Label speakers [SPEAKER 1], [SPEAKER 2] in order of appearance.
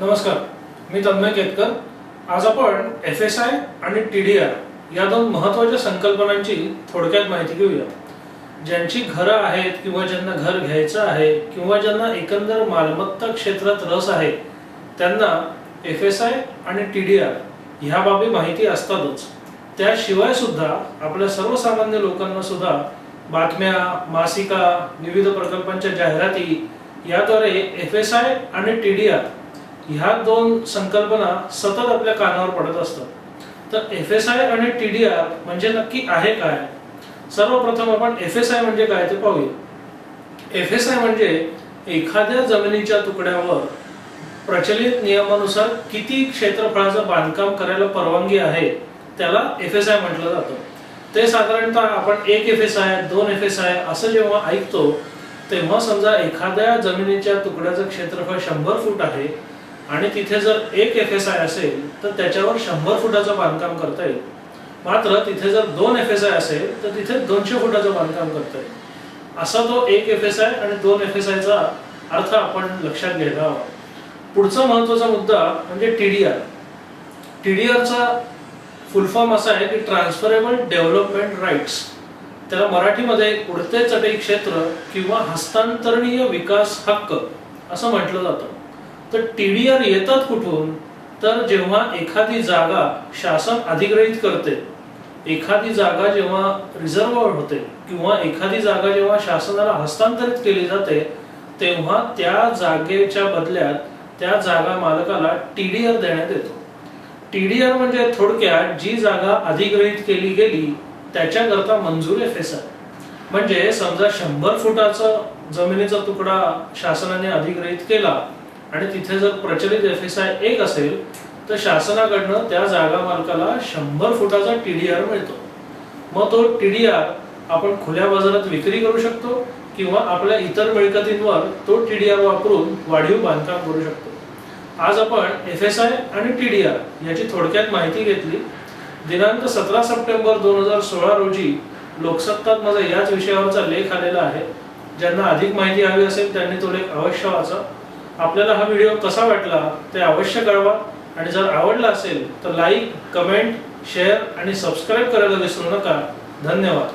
[SPEAKER 1] नमस्कार मी तन्मय केतकर. आज आपण एफ एस आय आणि टी डी आर या दोन महत्त्वाच्या संकल्पनांची थोडक्यात माहिती घेऊया. ज्यांची घरं आहेत किंवा ज्यांना घर घ्यायचं आहे किंवा ज्यांना एकंदर मालमत्ता क्षेत्रात रस आहे त्यांना एफ एस आय आणि टी डी आर ह्या बाबी माहिती असतातच. त्याशिवाय सुद्धा आपल्या सर्वसामान्य लोकांना सुद्धा बातम्या मासिका विविध प्रकल्पांच्या जाहिराती याद्वारे एफ एस आय आणि टी डी आर ह्या दोन संकल्पना सतत आपल्या कानावर पडत असतात. तर एफ एस आय आणि टी डी आर म्हणजे नक्की आहे काय? सर्वप्रथम आपण एफ एस आय म्हणजे काय ते पाहूया. एफ एस आय म्हणजे एखाद्या जमिनीच्या तुकड्यावर प्रचलित नियमानुसार किती क्षेत्रफळाचं बांधकाम करायला परवानगी आहे त्याला एफ एस आय म्हटलं जातं. ते साधारणतः आपण एक एफ एस आय दोन एफ एस आय असं जेव्हा ऐकतो तेव्हा समजा एखाद्या जमिनीच्या तुकड्याचं क्षेत्रफळ शंभर फूट आहे आणि तिथे जर एक एफ एस आय असेल तर त्याच्यावर शंभर फुटाचं बांधकाम करता येईल. मात्र तिथे जर दोन एफ एस आय असेल तर तिथे दोनशे फुटाचं बांधकाम करता येईल. असा तो एक एफ एस आय आणि दोन एफ एस आयचा अर्थ आपण लक्षात घ्यायला हवा. पुढचा महत्त्वाचा मुद्दा म्हणजे T D R T D आरचा full form असा आहे की ट्रान्सफरेबल डेव्हलपमेंट राईट्स त्याला मराठीमध्ये उडते चटई क्षेत्र किंवा हस्तांतरणीय विकास हक्क असं म्हटलं जातं. तर टी डी आर येतात कुठून? तर जेव्हा एखादी जागा शासन अधिग्रहित करते एखादी जागा जेव्हा रिझर्व होते किंवा एखादी जागा जेव्हा शासनाला हस्तांतरित केली जाते तेव्हा त्या जागेच्या बदल्यात त्या जागा मालकाला टी डी आर देण्यात येतो. टी डी आर म्हणजे थोडक्यात जी जागा अधिग्रहित केली गेली त्याच्याकरता मंजूर एफ एस म्हणजे समजा शंभर फुटाचा जमिनीचा तुकडा शासनाने अधिग्रहित केला आणि तिथे जर प्रचलित एफ एस आय एक असेल तर शासनाकडनं त्या जागा मालकाला शंभर फुटाचा टी डी आर मिळतो. मग तो टी डी आर आपण खुल्या बाजारात विक्री करू शकतो किंवा आपल्या इतर मिळकतींवर तो टी डी आर वापरून वाढीव बांधकाम करू शकतो. आज आपण एफ एस आय आणि टी डी आर याची थोडक्यात माहिती घेतली. दिनांक सतरा सप्टेंबर दोन हजार सोळा रोजी लोकसत्तात माझा याच विषयावरचा लेख आलेला आहे. ज्यांना अधिक माहिती हवी असेल त्यांनी तो लेख अवश्य वाचा. आपल्याला हा व्हिडिओ कसा वाटला ते अवश्य कळवा. आणि जर आवडला असेल तर लाईक कमेंट शेअर आणि सबस्क्राईब करायला विसरू नका. धन्यवाद.